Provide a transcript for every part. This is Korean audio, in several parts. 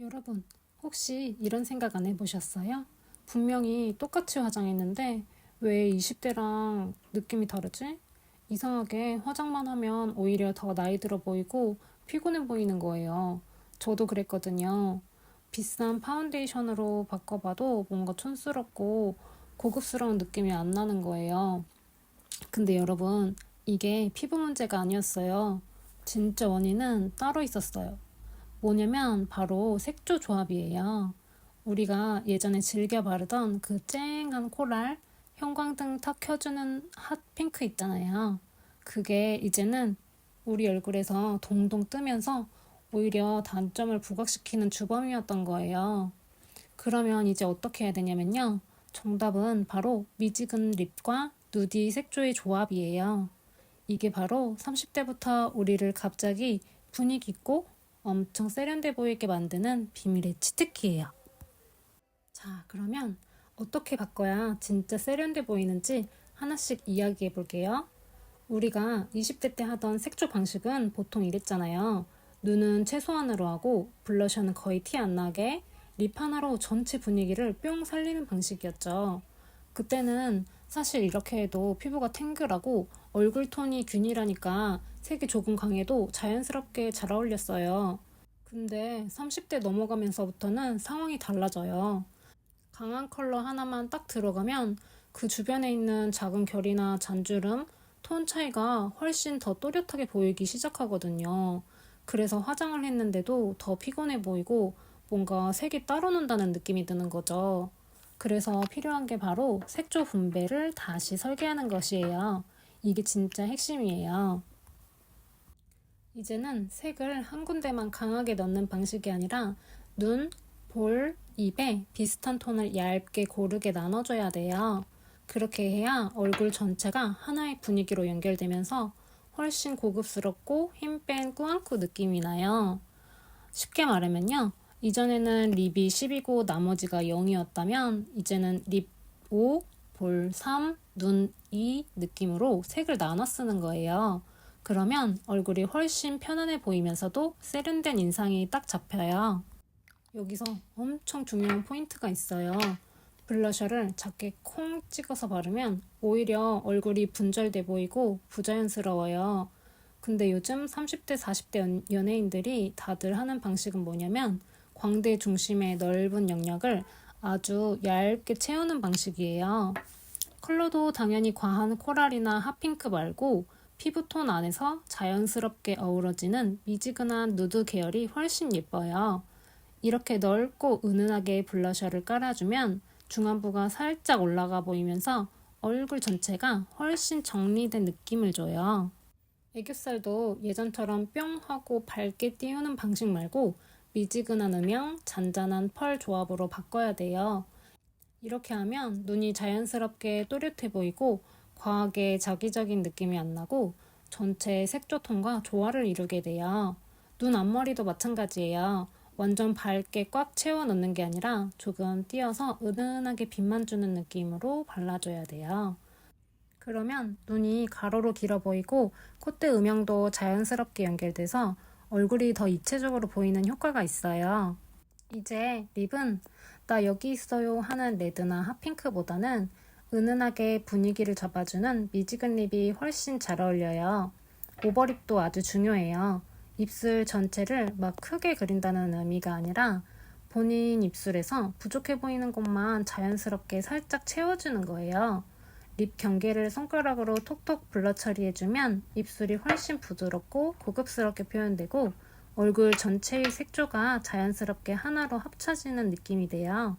여러분, 혹시 이런 생각 안 해보셨어요? 분명히 똑같이 화장했는데 왜 20대랑 느낌이 다르지? 이상하게 화장만 하면 오히려 더 나이 들어 보이고 피곤해 보이는 거예요. 저도 그랬거든요. 비싼 파운데이션으로 바꿔봐도 뭔가 촌스럽고 고급스러운 느낌이 안 나는 거예요. 근데 여러분, 이게 피부 문제가 아니었어요. 진짜 원인은 따로 있었어요. 뭐냐면 바로 색조 조합이에요. 우리가 예전에 즐겨 바르던 그 쨍한 코랄, 형광등 탁 켜주는 핫 핑크 있잖아요. 그게 이제는 우리 얼굴에서 동동 뜨면서 오히려 단점을 부각시키는 주범이었던 거예요. 그러면 이제 어떻게 해야 되냐면요. 정답은 바로 미지근 립과 누디 색조의 조합이에요. 이게 바로 30대부터 우리를 갑자기 분위기 있고 엄청 세련돼 보이게 만드는 비밀의 치트키예요. 자, 그러면 어떻게 바꿔야 진짜 세련돼 보이는지 하나씩 이야기해 볼게요. 우리가 20대 때 하던 색조 방식은 보통 이랬잖아요. 눈은 최소한으로 하고 블러셔는 거의 티 안 나게 립 하나로 전체 분위기를 뿅 살리는 방식이었죠. 그때는 사실 이렇게 해도 피부가 탱글하고 얼굴 톤이 균일하니까 색이 조금 강해도 자연스럽게 잘 어울렸어요. 근데 30대 넘어가면서부터는 상황이 달라져요. 강한 컬러 하나만 딱 들어가면 그 주변에 있는 작은 결이나 잔주름, 톤 차이가 훨씬 더 또렷하게 보이기 시작하거든요. 그래서 화장을 했는데도 더 피곤해 보이고 뭔가 색이 따로 논다는 느낌이 드는 거죠. 그래서 필요한 게 바로 색조 분배를 다시 설계하는 것이에요. 이게 진짜 핵심이에요. 이제는 색을 한 군데만 강하게 넣는 방식이 아니라 눈, 볼, 입에 비슷한 톤을 얇게 고르게 나눠줘야 돼요. 그렇게 해야 얼굴 전체가 하나의 분위기로 연결되면서 훨씬 고급스럽고 힘 뺀 꾸안꾸 느낌이 나요. 쉽게 말하면요. 이전에는 립이 10이고 나머지가 0이었다면 이제는 립 5, 볼 3, 눈 2 느낌으로 색을 나눠 쓰는 거예요. 그러면 얼굴이 훨씬 편안해 보이면서도 세련된 인상이 딱 잡혀요. 여기서 엄청 중요한 포인트가 있어요. 블러셔를 작게 콩 찍어서 바르면 오히려 얼굴이 분절돼 보이고 부자연스러워요. 근데 요즘 30대, 40대 연예인들이 다들 하는 방식은 뭐냐면 광대 중심의 넓은 영역을 아주 얇게 채우는 방식이에요. 컬러도 당연히 과한 코랄이나 핫핑크 말고 피부톤 안에서 자연스럽게 어우러지는 미지근한 누드 계열이 훨씬 예뻐요. 이렇게 넓고 은은하게 블러셔를 깔아주면 중안부가 살짝 올라가 보이면서 얼굴 전체가 훨씬 정리된 느낌을 줘요. 애교살도 예전처럼 뿅 하고 밝게 띄우는 방식 말고 미지근한 음영, 잔잔한 펄 조합으로 바꿔야 돼요. 이렇게 하면 눈이 자연스럽게 또렷해 보이고 과하게 자기적인 느낌이 안 나고 전체 색조톤과 조화를 이루게 돼요. 눈 앞머리도 마찬가지예요. 완전 밝게 꽉 채워 넣는 게 아니라 조금 띄어서 은은하게 빛만 주는 느낌으로 발라줘야 돼요. 그러면 눈이 가로로 길어 보이고 콧대 음영도 자연스럽게 연결돼서 얼굴이 더 입체적으로 보이는 효과가 있어요. 이제 립은 나 여기 있어요 하는 레드나 핫핑크보다는 은은하게 분위기를 잡아주는 미지근 립이 훨씬 잘 어울려요. 오버립도 아주 중요해요. 입술 전체를 막 크게 그린다는 의미가 아니라 본인 입술에서 부족해 보이는 곳만 자연스럽게 살짝 채워주는 거예요. 립 경계를 손가락으로 톡톡 블러 처리해주면 입술이 훨씬 부드럽고 고급스럽게 표현되고 얼굴 전체의 색조가 자연스럽게 하나로 합쳐지는 느낌이 돼요.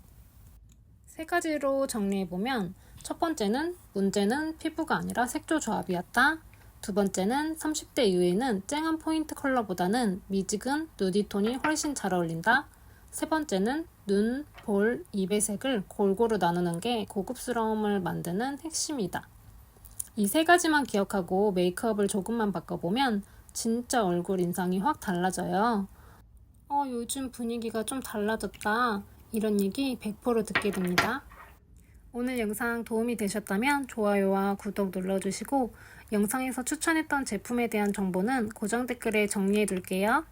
세 가지로 정리해보면 첫 번째는 문제는 피부가 아니라 색조 조합이었다. 두 번째는 30대 이후에는 쨍한 포인트 컬러보다는 미지근 누디톤이 훨씬 잘 어울린다. 세 번째는 눈, 볼, 입의 색을 골고루 나누는 게 고급스러움을 만드는 핵심이다. 이 세 가지만 기억하고 메이크업을 조금만 바꿔보면 진짜 얼굴 인상이 확 달라져요. 어, 요즘 분위기가 좀 달라졌다. 이런 얘기 100% 듣게 됩니다. 오늘 영상 도움이 되셨다면 좋아요와 구독 눌러주시고 영상에서 추천했던 제품에 대한 정보는 고정 댓글에 정리해 둘게요.